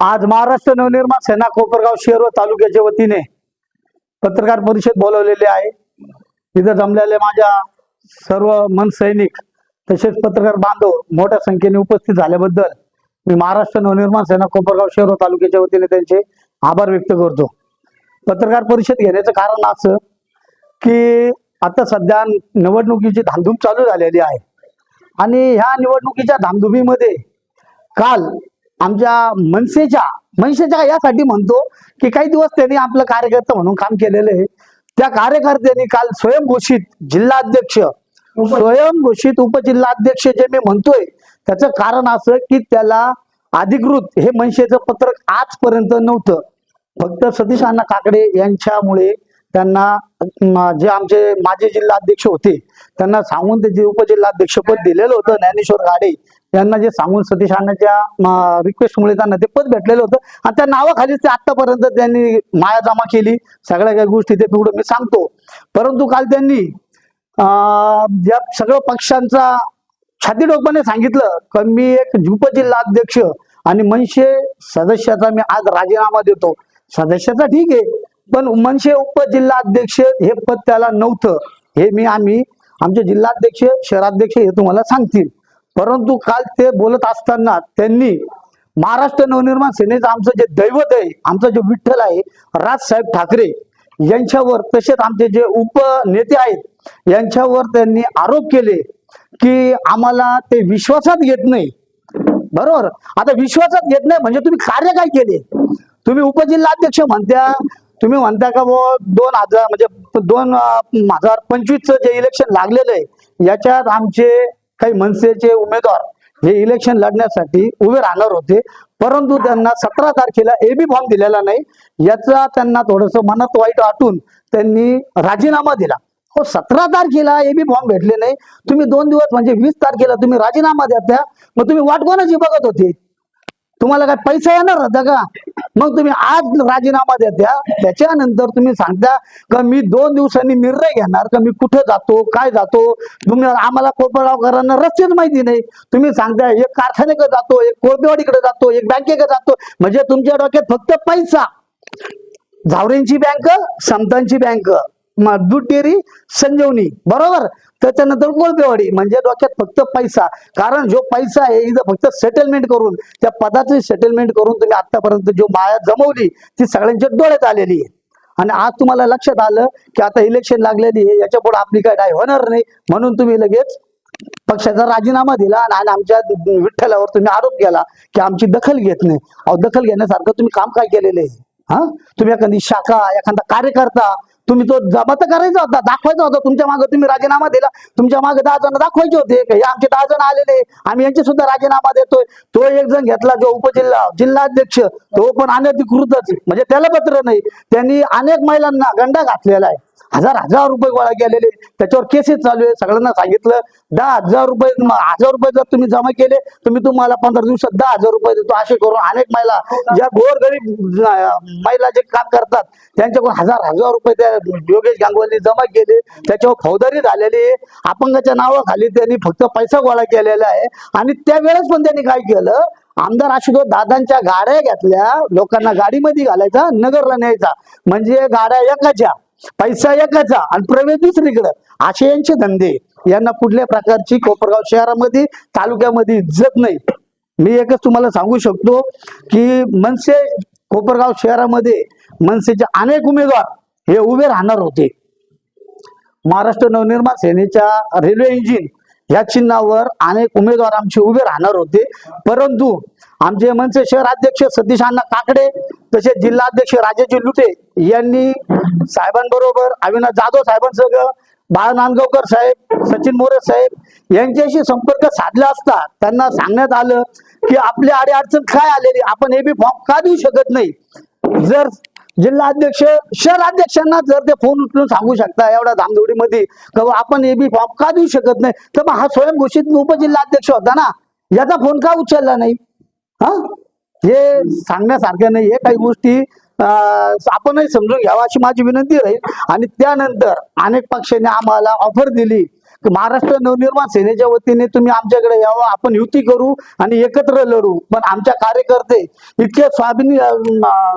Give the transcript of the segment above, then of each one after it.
आज महाराष्ट्र नवनिर्माण सेना कोपरगाव शहर व तालुक्याच्या वतीने पत्रकार परिषद बोलवलेली आहे. तिथं जमलेले माझ्या सर्व मन सैनिक तसेच पत्रकार बांधव मोठ्या संख्येने उपस्थित झाल्याबद्दल मी महाराष्ट्र नवनिर्माण सेना कोपरगाव शहर व तालुक्याच्या वतीने त्यांचे आभार व्यक्त करतो. पत्रकार परिषद घेण्याचं कारण असं की आता सध्या निवडणुकीची धामधूम चालू झालेली आहे. आणि ह्या निवडणुकीच्या धामधुमीमध्ये काल आमच्या मनसेच्या मनसेच्या यासाठी म्हणतो की काही दिवस त्यांनी आपलं कार्यकर्ता म्हणून काम केलेलं आहे. त्या कार्यकर्त्यांनी काल स्वयंघोषित जिल्हाध्यक्ष स्वयंघोषित उपजिल्हाध्यक्ष जे मी म्हणतोय त्याचं कारण असं की त्याला अधिकृत हे मनसेचं पत्रक आजपर्यंत नव्हतं. फक्त सतीश अण्णा काकडे यांच्यामुळे त्यांना जे आमचे माजी जिल्हाध्यक्ष होते त्यांना सांगून ते जे उपजिल्हाध्यक्षपद दिलेलं होतं ज्ञानेश्वर गाडे यांना जे सांगून सतीश अण्णाच्या रिक्वेस्टमुळे त्यांना ते पद भेटलेलं होतं. आणि त्या नावाखालीच ते आतापर्यंत त्यांनी माया जमा केली. सगळ्या काही गोष्टी ते पिवडं मी सांगतो. परंतु काल त्यांनी ज्या या सगळं पक्षांचा छाती डोकपणे सांगितलं की मी एक उपजिल्हाध्यक्ष आणि मनसे सदस्याचा मी आज राजीनामा देतो. सदस्याचा ठीक आहे. पण मनसे उपजिल्हाध्यक्ष हे पद त्याला नव्हतं. हे मी आम्ही आमचे जिल्हाध्यक्ष शहराध्यक्ष हे तुम्हाला सांगतील. परंतु काल ते बोलत असताना त्यांनी महाराष्ट्र नवनिर्माण सेनेचं आमचं जे दैवत आहे आमचं जे विठ्ठल आहे राजसाहेब ठाकरे यांच्यावर तसेच आमचे जे उपनेते आहेत यांच्यावर त्यांनी आरोप केले की आम्हाला ते विश्वासात घेत नाही. बरोबर? आता विश्वासात घेत नाही म्हणजे तुम्ही कार्य काय केले? तुम्ही उपजिल्हाध्यक्ष म्हणत्या तुम्ही म्हणता का वो दोन हजार म्हणजे दोन हजार पंचवीसचं जे इलेक्शन लागलेलं आहे याच्यात आमचे काही मनसेचे उमेदवार हे इलेक्शन लढण्यासाठी उभे राहणार होते परंतु त्यांना सतरा तारखेला एबी फॉर्म दिलेला नाही. याचा त्यांना थोडस मनात वाईट वाटून त्यांनी राजीनामा दिला. हो सतरा तारखेला एबी फॉर्म भेटले नाही. तुम्ही दोन दिवस म्हणजे वीस तारखेला तुम्ही राजीनामा द्या मग तुम्ही वाट कोणाची बघत होते? तुम्हाला काय पैसा येणार होता का? मग तुम्ही आज राजीनामा देत्या त्याच्यानंतर तुम्ही सांगता का मी दोन दिवसांनी निर्णय घेणार का मी कुठे जातो काय जातो? तुम्ही आम्हाला कोपरगावकरांना रस्तेच माहिती नाही. तुम्ही सांगता एक कारखान्याकडे जातो एक कोळपेवाडीकडे जातो एक बँकेकडे जातो. म्हणजे तुमच्या डोक्यात फक्त पैसा. झावरेंची बँक समतांची बँक. दूध डेअरी संजीवनी बरोबर? त्याच्यानंतर कोळपेवाडी म्हणजे डोक्यात फक्त पैसा. कारण जो पैसा आहे इथं फक्त सेटलमेंट करून त्या पदाचे सेटलमेंट करून तुम्ही आतापर्यंत जो माया जमवली ती सगळ्यांच्या डोळ्यात आलेली आहे. आणि आज तुम्हाला लक्षात आलं की आता इलेक्शन लागलेली आहे याच्यापुढे आपली काय डाय होणार नाही. म्हणून तुम्ही लगेच पक्षाचा राजीनामा दिला आणि आणि आमच्या विठ्ठलावर तुम्ही आरोप केला की आमची दखल घेत नाही. अहो दखल घेण्यासारखं तुम्ही काम काय केलेलं आहे? हा? तुम्ही एखादी शाखा एखादा कार्यकर्ता तुम्ही तो जबात करायचा होता दाखवायचा होता. तुमच्या मागे तुम्ही राजीनामा दिला. तुमच्या मागे दहा जण दाखवायचे होते. हे आमचे दहा जण आलेले आम्ही यांचे सुद्धा राजीनामा देतोय. तो एक जण घेतला जो उपजिल्हा जिल्हाध्यक्ष तो पण अनधिकृतच म्हणजे त्याला पत्र नाही. त्यांनी अनेक महिलांना गंडा घातलेला आहे. हजार हजार रुपये गोळा केलेले. त्याच्यावर केसेस चालू आहे सगळ्यांना सांगितलं दहा हजार रुपये हजार रुपये जर तुम्ही जमा केले तर मी तुम्हाला पंधरा दिवसात दहा हजार रुपये देतो. असे करून अनेक महिला ज्या गोरगरीब महिला जे काम करतात त्यांच्याकडून हजार हजार रुपये त्या योगेश गांगवाली जमा केले. त्याच्यावर फौजदारी झालेली आहे. अपंगाच्या नावाखाली त्यांनी फक्त पैसा गोळा केलेला आहे. आणि त्यावेळेस पण त्यांनी काय केलं? आमदार आशुतोष दादांच्या गाड्या घेतल्या. लोकांना गाडीमध्ये घालायचा नगरला न्यायचा. म्हणजे गाड्या एकाच्या. पैसा एकाचा आणि प्रवेश दुसरीकडं. असे यांचे धंदे. यांना कुठल्या प्रकारची कोपरगाव शहरामध्ये तालुक्यामध्ये इज्जत नाही. मी एकच तुम्हाला सांगू शकतो की मनसे कोपरगाव शहरामध्ये मनसेचे अनेक उमेदवार हे उभे राहणार होते. महाराष्ट्र नवनिर्माण सेनेच्या रेल्वे इंजिन या चिन्हावर अनेक उमेदवार आमचे उभे राहणार होते. परंतु आमचे मनसे शहर अध्यक्ष सतीश अण्णा काकडे तसेच जिल्हाध्यक्ष राजाजी लुटे यांनी साहेबांबरोबर अविनाश जाधव साहेबांसह बाळ नांदगावकर साहेब सचिन मोरे साहेब यांच्याशी संपर्क साधला असता त्यांना सांगण्यात आलं की आपली अडी अडचण काय आलेली आपण हे बी फॉर्म का देऊ शकत नाही? जर जिल्हा अध्यक्ष शहर अध्यक्षांना जर ते फोन उचलून सांगू शकता एवढ्या धामधुडीमध्ये का आपण हे बी फॉर्म का देऊ शकत नाही? तर मग हा स्वयंघोषित उपजिल्हा अध्यक्ष होता ना याचा फोन का उचलला नाही? हा? हे सांगण्यासारख्या नाही. हे काही गोष्टी आपणही समजून घ्यावा अशी माझी विनंती राहील. आणि त्यानंतर अनेक पक्षांनी आम्हाला ऑफर दिली की महाराष्ट्र नवनिर्माण सेनेच्या वतीने तुम्ही आमच्याकडे यावं आपण युती करू आणि एकत्र लढू. पण आमच्या कार्यकर्ते इतके स्वाभिनी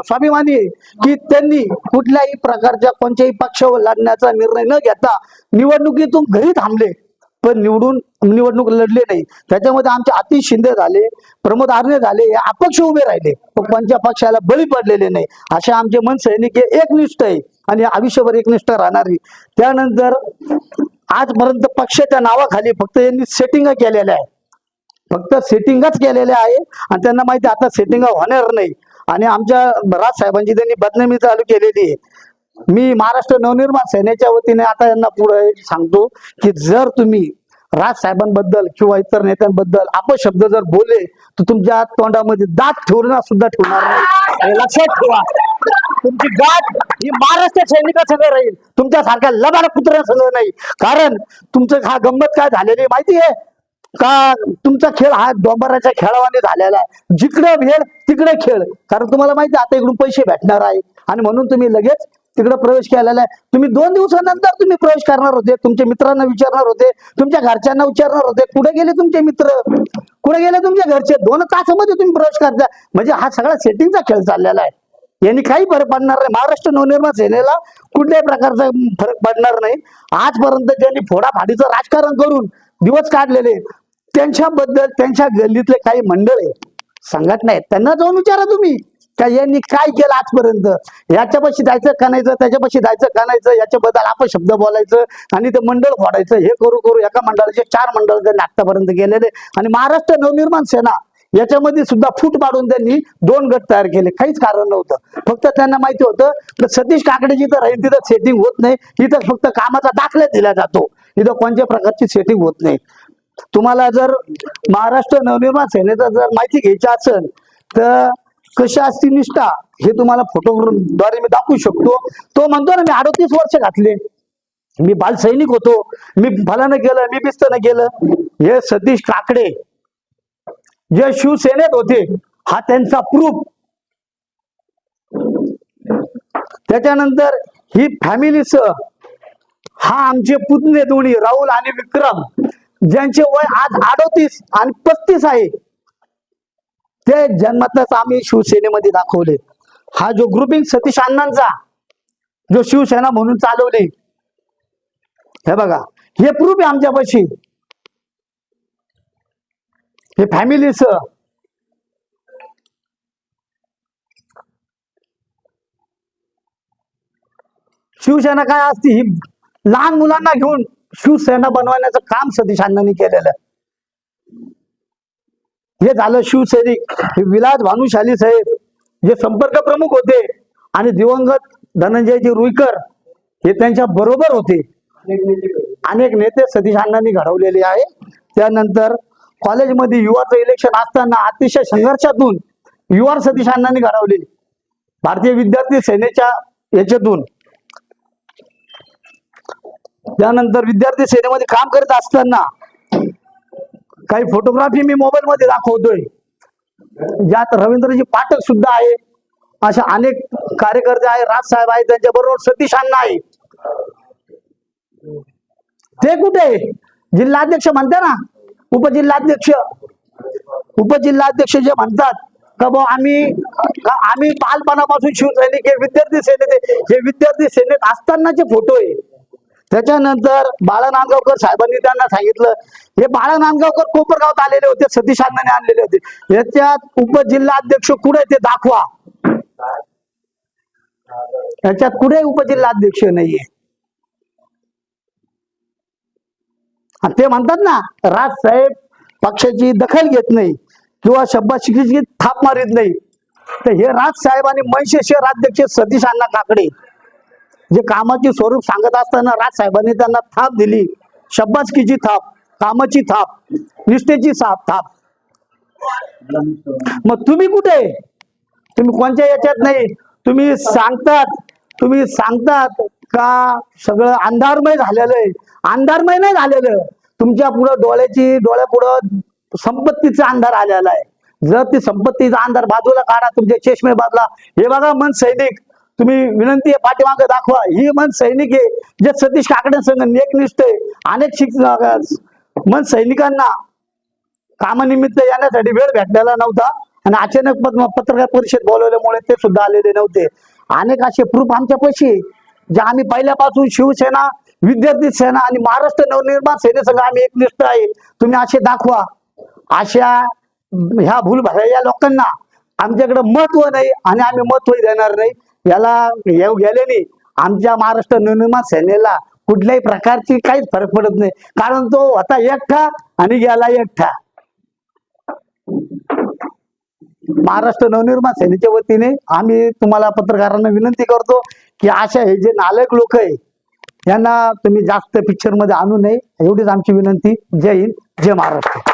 स्वाभिमानी आहे की त्यांनी कुठल्याही प्रकारच्या कोणत्याही पक्षावर लढण्याचा निर्णय न घेता निवडणुकीतून घरी थांबले. पण निवडून निवडणूक लढले नाही. त्याच्यामध्ये आमचे अतिश शिंदे झाले प्रमोद आर्ने झाले हे अपक्ष उभे राहिले. पण कोणत्या पक्षाला बळी पडलेले नाही. असे आमचे मन सैनिक हे एकनिष्ठ आहे आणि आयुष्यभर एकनिष्ठ राहणारी त्यानंतर आजपर्यंत पक्षाच्या नावाखाली फक्त यांनी सेटिंग केलेल्या आहे फक्त सेटिंगच केलेल्या आहे आणि त्यांना माहिती आहे आता सेटिंग होणार नाही. आणि आमच्या राज साहेबांची त्यांनी बदनामी चालू केलेली आहे. मी महाराष्ट्र नवनिर्माण सेनेच्या वतीने आता यांना पुढे सांगतो की जर तुम्ही राज साहेबांबद्दल किंवा इतर नेत्यांबद्दल अपशब्द जर बोलले तर तुमच्या तोंडामध्ये दात ठेवणार सुद्धा ठेवणार नाही. लक्षात ठेवा. तुमची गाठ ही महाराष्ट्र सैनिकासंग राहील. तुमच्यासारख्या लबाड कुत्र्यासंग नाही. कारण तुमचं हा गंमत काय झालेली माहिती आहे? का तुमचा खेळ हा डोंबराच्या खेळावाने झालेला आहे. जिकडे भेळ तिकडे खेळ. कारण तुम्हाला माहिती आता इकडून पैसे भेटणार आहे. आणि म्हणून तुम्ही लगेच तिकडे प्रवेश केलेला आहे. तुम्ही दोन दिवसानंतर तुम्ही प्रवेश करणार होते. तुमच्या मित्रांना विचारणार होते. तुमच्या घरच्यांना विचारणार होते. कुठे गेले तुमचे मित्र? कुठे गेले तुमच्या घरचे? दोन तासामध्ये तुम्ही प्रवेश करता. म्हणजे हा सगळा सेटिंगचा खेळ चाललेला आहे. यांनी काही फरक पडणार नाही. महाराष्ट्र नवनिर्माण सेनेला कुठल्याही प्रकारचा फरक पडणार नाही. आजपर्यंत ज्यांनी फोडाफाडीचं राजकारण करून दिवस काढलेले त्यांच्याबद्दल त्यांच्या गल्लीतले काही मंडळ आहे संघटना आहेत त्यांना जाऊन विचारा तुम्ही. का यांनी काय केलं आजपर्यंत? याच्यापाशी जायचं कानायचं त्याच्यापाशी जायचं कानायचं याच्याबद्दल आपण शब्द बोलायचं आणि ते मंडळ फोडायचं. हे करू करू एका मंडळाचे चार मंडळ त्यांनी आतापर्यंत गेलेले आणि महाराष्ट्र नवनिर्माण सेना याच्यामध्ये सुद्धा फूट पाडून त्यांनी दोन गट तयार केले. काहीच कारण नव्हतं. फक्त त्यांना माहिती होतं सतीश काकडे जिथं राहील तिथं सेटिंग होत नाही. इथं फक्त कामाचा दाखला दिला जातो. इथं कोणत्या प्रकारची सेटिंग होत नाही. तुम्हाला जर महाराष्ट्र नवनिर्माण सेनेचा जर माहिती घ्यायची असेल तर कशी असती निष्ठा हे तुम्हाला फोटोद्वारे मी दाखवू शकतो. तो म्हणतो ना मी अडतीस वर्ष घातले. मी बालसैनिक होतो. मी फलानं गेलं मी बिस्तनं गेलं. हे सतीश काकडे जे शिवसेनेत होते हा त्यांचा प्रूफ त्याच्यानंतर ही फॅमिलीच हा आमचे पुतणे दोन्ही राहुल आणि विक्रम ज्यांचे वय आज अडोतीस आणि पस्तीस आहे. ते जन्मातच आम्ही शिवसेनेमध्ये दाखवले. हा जो ग्रुपिंग सतीश अण्णांचा जो शिवसेना म्हणून चालवली. हे बघा हे प्रूफ आहे आमच्यापाशी हे फॅमिलीच शिवसेना काय असते? ही लहान मुलांना घेऊन शिवसेना बनवण्याचं काम सतीश अण्णांनी केलेलं आहे. हे झालं शिवसैनिक हे विलास भानुशाली साहेब जे संपर्क प्रमुख होते आणि दिवंगत धनंजयजी रुईकर हे त्यांच्या बरोबर होते. अनेक नेते सतीश अण्णांनी घडवलेले आहे. त्यानंतर कॉलेजमध्ये युवाचं इलेक्शन असताना अतिशय संघर्षातून युवा सतीश अण्णांनी घडवले भारतीय विद्यार्थी सेनेच्या याच्यातून. त्यानंतर विद्यार्थी सेनेमध्ये काम करत असताना काही फोटोग्राफी मी मोबाईल मध्ये दाखवतोय. ज्यात रवींद्रजी पाठक सुद्धा आहे. अशा अनेक कार्यकर्ते आहे राजसाहेब आहे त्यांच्या बरोबर सतीश अण्णा आहे. ते कुठे जिल्हाध्यक्ष म्हणते ना उपजिल्हाध्यक्ष. उपजिल्हाध्यक्ष जे म्हणतात का भाऊ आम्ही आम्ही बालपणापासून शिवसैनिक हे विद्यार्थी सेनेत हे विद्यार्थी सेनेत असतानाचे फोटो आहे. त्याच्यानंतर बाळा नांदगावकर साहेबांनी त्यांना सांगितलं हे बाळा नांदगावकर कोपरगावात आलेले होते सतीश अण्णाने आणलेले होते. याच्यात उपजिल्हाध्यक्ष कुठे ते दाखवा. याच्यात कुठे उपजिल्हाध्यक्ष नाहीये. ते म्हणतात ना राज साहेब पक्षाची दखल घेत नाही किंवा शब्दाशिकीची थाप मारित नाही. तर हे राज साहेब आणि मनशेष राज्याध्यक्ष सतीश अण्णा काकडे जे कामाचे स्वरूप सांगत असताना राज साहेबांनी त्यांना थाप दिली. शब्बासकीची थाप कामाची थाप निष्ठेची साप थाप. मग तुम्ही कुठे? तुम्ही कोणत्या याच्यात नाही? तुम्ही सांगतात तुम्ही सांगतात का सगळं अंधारमय झालेलं आहे? अंधारमय नाही झालेलं. तुमच्या पुढं डोळ्याची डोळ्यापुढं संपत्तीचा अंधार आलेला आहे. जर ती संपत्तीचा अंधार बाजूला काढा तुमचे चष्मे बाजला हे बघा मन सैनिक. तुम्ही विनंती आहे पाठीमागे दाखवा. ही मन सैनिक आहे जे सतीश काकडे संघ एकनिष्ठ आहे. अनेक शिक्षक मन सैनिकांना कामानिमित्त येण्यासाठी वेळ भेटलेला नव्हता. आणि अचानक पद- पत्रकार परिषद बोलवल्यामुळे ते सुद्धा आलेले नव्हते. अनेक असे प्रूफ आमच्या पैसे जे आम्ही पहिल्यापासून शिवसेना विद्यार्थी सेना आणि महाराष्ट्र नवनिर्माण सेनेसंघ आम्ही एकनिष्ठ आहे. तुम्ही असे दाखवा. अशा ह्या भूलभरा या लोकांना आमच्याकडे महत्त्व नाही आणि आम्ही महत्वही देणार नाही. याला येऊ गेल्याने आमच्या महाराष्ट्र नवनिर्माण सेनेला कुठल्याही प्रकारची काहीच फरक पडत नाही. कारण तो होता एकटा आणि गेला एकटा. महाराष्ट्र नवनिर्माण सेनेच्या वतीने आम्ही तुम्हाला पत्रकारांना विनंती करतो की अशा हे जे नालक लोक आहे यांना तुम्ही जास्त पिक्चरमध्ये आणू नये. एवढीच आमची विनंती. जय हिंद जय महाराष्ट्र.